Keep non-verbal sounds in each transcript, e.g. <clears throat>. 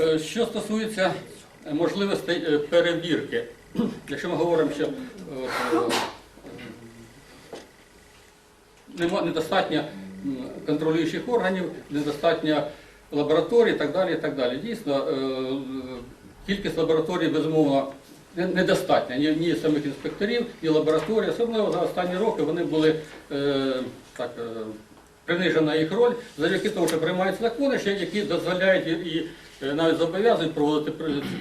Е, Що стосується е, можливостей е, перевірки, <clears throat> якщо ми говоримо, що недостатньо контролюючих органів, недостатньо лабораторій і так далі. І так далі. Дійсно, кількість лабораторій, безумовно, недостатня. Ні, ні самих інспекторів, ні лабораторій. Особливо за останні роки вони були так. Принижена їх роль завдяки тому, що приймаються закони, які дозволяють і, навіть зобов'язують проводити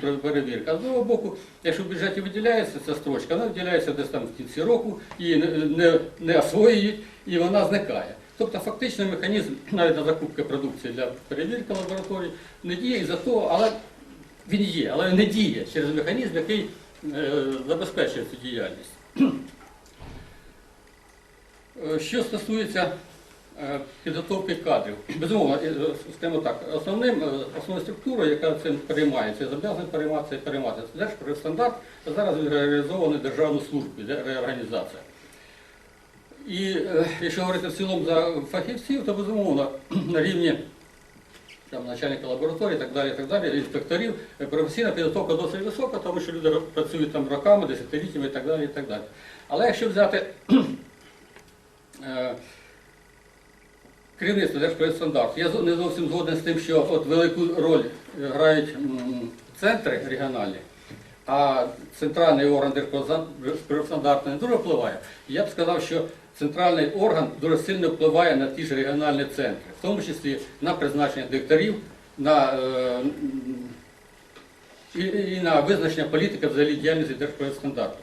пер- перевірки. А з другого боку, якщо в бюджеті виділяється ця строчка, вона виділяється десь там в кінці року, її не, не, освоюють і вона зникає. Тобто фактично механізм навіть на закупки продукції для перевірки лабораторій не діє і за того, але він є, але не діє через механізм, який е, забезпечує цю діяльність. <clears throat> Е, Що стосується е, підготовки кадрів, безумовно, е, скажімо так, основним, е, основною структурою, яка цим переймається, зобов'язана перейматися і переймати, це Держпрезстандарт, а зараз реалізований державну службу, реорганізація. І е, якщо говорити в цілому за фахівців, то безумовно <clears throat> на рівні там, начальника лабораторії і так далі, і так далі, інспекторів, е, професійна підготовка досить висока, тому що люди працюють там роками, десятиліттями і так далі. І так далі. Але якщо взяти <clears throat> е, керівництво Держпрезстандарту, я не зовсім згоден з тим, що от велику роль е, грають центри регіональні, а центральний орган Держпрезстандарту не дуже впливає. Я б сказав, що центральний орган дуже сильно впливає на ті ж регіональні центри, в тому числі на призначення директорів, на, е, і, і на визначення політики взагалі діяльності Держпрезстандарту.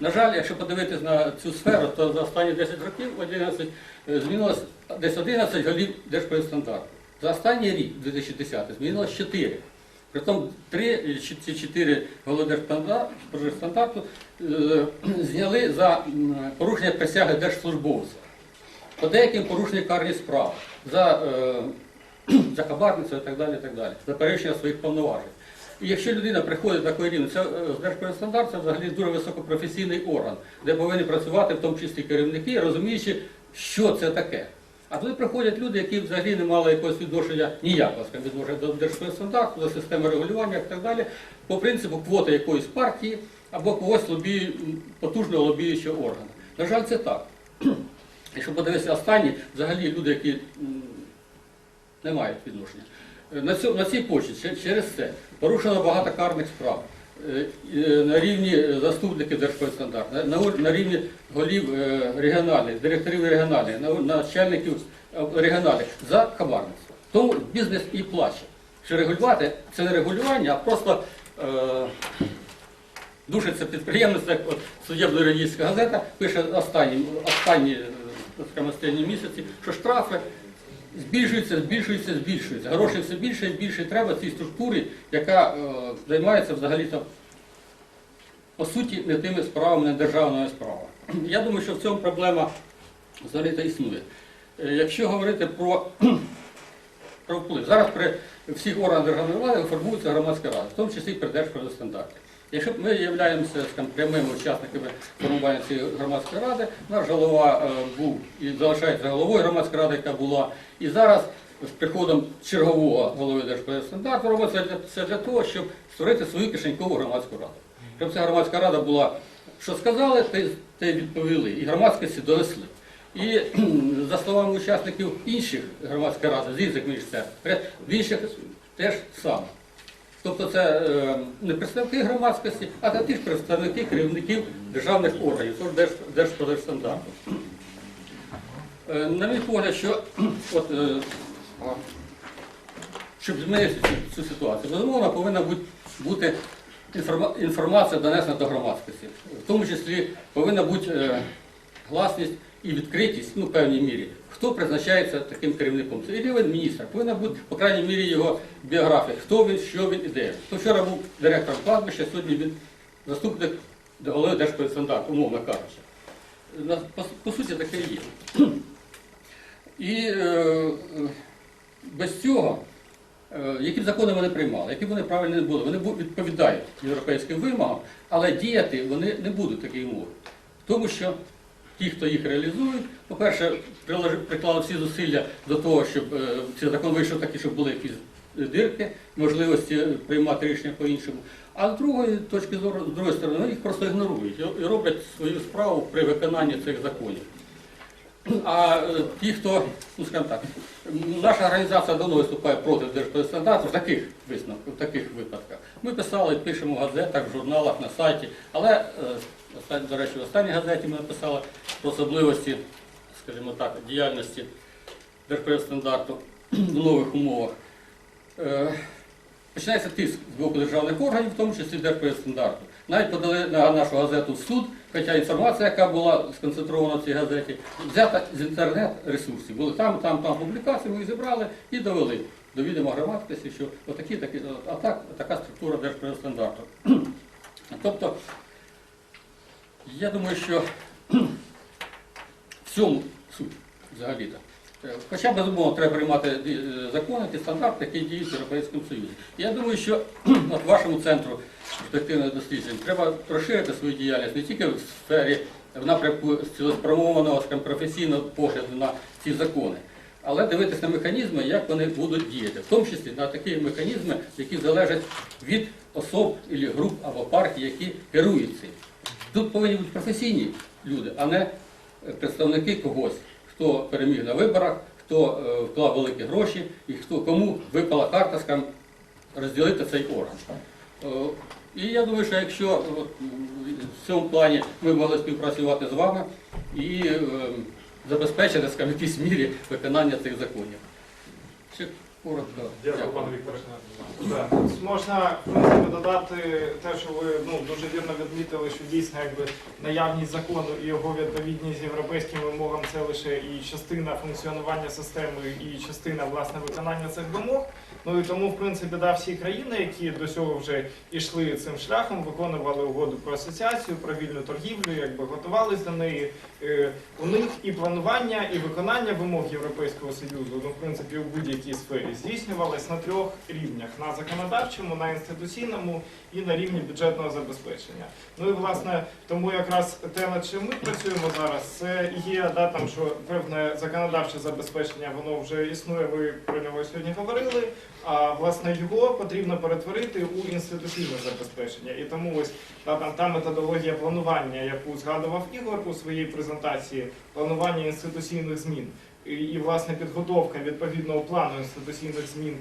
На жаль, якщо подивитись на цю сферу, то за останні 10 років 11, е, змінилось десь 11 голів Держпрезстандарту. За останній рік, 2010, змінилось 4. Притом 3 чи 4 голови Держпрезстандарту е, <clears throat> зняли за порушення присяги держслужбовця. По деяким порушення карні справи за, е, <clears throat> за хабарництво і так далі, і так далі, за перевищення своїх повноважень. Якщо людина приходить на такий рівень, це е, це взагалі дуже високопрофесійний орган, де повинні працювати в тому числі керівники, розуміючи, що це таке. А туди приходять люди, які взагалі не мали якогось відношення ніякого відношення до Держпрезстандарту, до системи регулювання і так далі, по принципу квоти якоїсь партії або когось лобію, потужного лобіючого органу. На жаль, це так. Якщо подивитися останні, взагалі люди, які не мають відношення. Е, На, цьому, на цій почті через це порушено багато карних справ Е, е, на рівні заступників Держпрезстандарту, на, на, на рівні голів регіональних, директорів регіональних, на, начальників регіональних за хабарництво. Тому бізнес і плаче. Що регулювати це не регулювання, а просто е, душиться підприємець, як от судебно-юридична газета пише останні, останні, останні місяці, що штрафи збільшуються, збільшуються, збільшуються. Грошей все більше і більше треба цій структурі, яка е, займається взагалі-то, по суті, не тими справами, не державними справами. Я думаю, що в цьому проблема взагалі-то існує. Е, Якщо говорити про, про вплив, зараз при всіх органах державної влади формується громадська рада, в тому числі і при Держпродстандарті. Якщо ми являємося скажімо, прямими учасниками формування цієї громадської ради, наш голова е, був і залишається головою громадської ради, яка була. І зараз з приходом чергового голови Держпрезстандарту робиться це для того, щоб створити свою кишенькову громадську раду. Щоб ця громадська рада була, що сказали, те, відповіли, і громадськості донесли. І за словами учасників інших громадських рад, з інших міністерств, в інших теж саме. Тобто це е, не представники громадськості, а ті ж представники керівників державних органів, тож Держ, Держпродержстандарту. Е, на мій погляд, що <clears throat> от, е, щоб змінити цю, ситуацію, безумовно, повинна бути, інформація донесена до громадськості. В тому числі повинна бути гласність і відкритість ну, в певній мірі. Хто призначається таким керівником? Це і рівень міністра. Повинна бути, по крайній мірі, його біографія. Хто він, що він і де. Хто вчора був директором кладбища, сьогодні він заступник голови Держпрезстандарту, умовно кажучи. По, по суті, таке є. І е, без цього, е, які б закони вони приймали, які б вони правильні не були, вони відповідають європейським вимогам, але діяти вони не будуть такі умови. Тому що ті, хто їх реалізують, по-перше, приклали всі зусилля до того, щоб е, цей закон вийшов такий, щоб були якісь дирки, можливості приймати рішення по-іншому. А з другої точки зору, з другої сторони, їх просто ігнорують і- роблять свою справу при виконанні цих законів. А е, ті, хто, ну скажімо так, наша організація давно виступає проти держстандарту в таких висновках, в таких випадках. Ми писали, пишемо в газетах, в журналах, на сайті, але, е, до речі, в останній газеті ми написали про особливості, скажімо так, діяльності держстандарту в нових умовах. Е, Починається тиск з боку державних органів, в тому числі Держпредстандарту. Навіть подали на нашу газету в суд, хоча інформація, яка була сконцентрована в цій газеті, взята з інтернет-ресурсів. Були там, там, там публікації, ми їх зібрали і довели до відома громадськості, що отакі, такі, а так, така структура Держпредстандарту. Тобто, я думаю, що в цьому суть взагалі-то. Е, Хоча, безумовно, треба приймати е, закони, ті стандарти, які діють в Європейському Союзі. Я думаю, що <clears throat> от вашому центру перспективних досліджень треба розширити свою діяльність не тільки в сфері в напрямку цілеспрямованого професійного погляду на ці закони, але дивитися на механізми, як вони будуть діяти, в тому числі на такі механізми, які залежать від особ, або груп або партій, які керують цим. Тут повинні бути професійні люди, а не е, представники когось, хто переміг на виборах, хто е, вклав великі гроші і хто кому випала карта, розділити цей орган. Е, І я думаю, що якщо в цьому плані ми могли співпрацювати з вами і забезпечити, скажімо, в якійсь мірі виконання цих законів. Коротко. Дякую, Дякую. пане Вікторе. Можна в принципі додати те, що ви ну дуже вірно відмітили, що дійсно якби наявність закону і його відповідність європейським вимогам це лише і частина функціонування системи, і частина власне виконання цих вимог. Ну і тому, в принципі, да, всі країни, які до цього вже йшли цим шляхом, виконували угоду про асоціацію, про вільну торгівлю, якби готувались до неї. Е, У них і планування, і виконання вимог Європейського Союзу, ну, в принципі, у будь-якій сфері здійснювалось на трьох рівнях: на законодавчому, на інституційному і на рівні бюджетного забезпечення. Ну і власне тому якраз те, над чим ми працюємо зараз, це є да, там, що певне законодавче забезпечення, воно вже існує. Ви про нього сьогодні говорили. А власне його потрібно перетворити у інституційне забезпечення. І тому ось та, та методологія планування, яку згадував Ігор у своїй презентації, планування інституційних змін. І, і власне підготовка відповідного плану інституційних змін,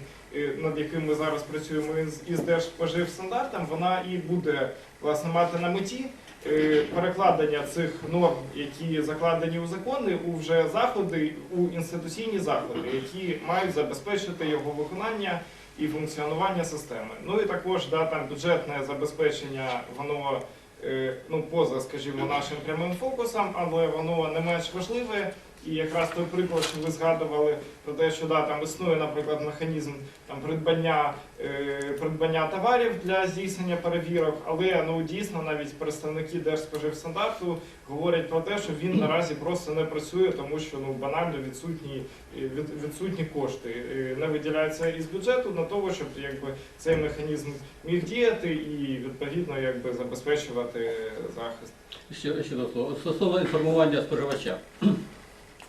над яким ми зараз працюємо із, Держспоживстандартом, вона і буде власне мати на меті е, перекладення цих норм, які закладені у закони, у вже заходи, у інституційні заходи, які мають забезпечити його виконання і функціонування системи. Ну і також да, там бюджетне забезпечення, воно е, ну, поза, скажімо, нашим прямим фокусом, але воно не менш важливе. І якраз той приклад, що ви згадували про те, що да, там існує, наприклад, механізм там придбання, е, придбання товарів для здійснення перевірок, але ну дійсно навіть представники Держспоживстандарту говорять про те, що він наразі просто не працює, тому що ну банально відсутні е, від, відсутні кошти е, не виділяються із бюджету для того, щоб якби цей механізм міг діяти і відповідно якби забезпечувати захист. Ще, ще до слова. Стосовно інформування споживача.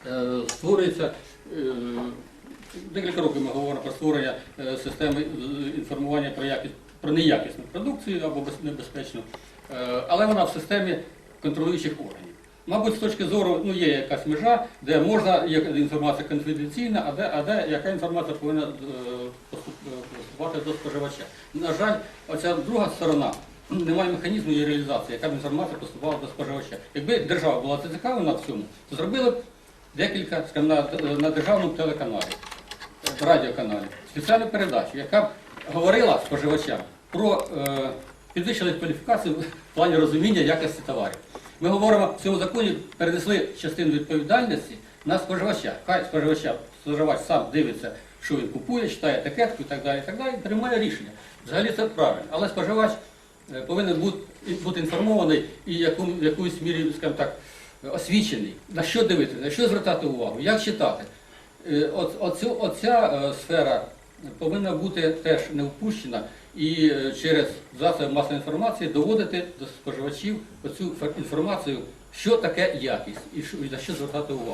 Е, Створюється е, декілька років ми говоримо про створення е, системи інформування про якість про неякісну продукцію або без- небезпечну, але вона в системі контролюючих органів. Мабуть, з точки зору ну, є якась межа, де можна, є інформація конфіденційна, а де, а де яка інформація повинна поступ- поступати до споживача. На жаль, оця друга сторона немає механізму її реалізації, яка б інформація поступала до споживача. Якби держава була зацікавлена в цьому, то зробили б декілька на, на державному телеканалі, радіоканалі, спеціальну передачу, яка говорила споживачам про е, підвищення кваліфікацію в плані розуміння якості товарів. Ми говоримо, в цьому законі перенесли частину відповідальності на споживача. Хай споживача, споживач сам дивиться, що він купує, читає етикетку і так далі, і так далі, і приймає рішення. Взагалі це правильно. Але споживач е, повинен бути, бути інформований і в якоюсь мірі, скажімо так, освічений, на що дивитися, на що звертати увагу, як читати. Е, оця е, сфера повинна бути теж не впущена і е, через засоби масової інформації доводити до споживачів оцю інформацію, що таке якість і на що звертати увагу.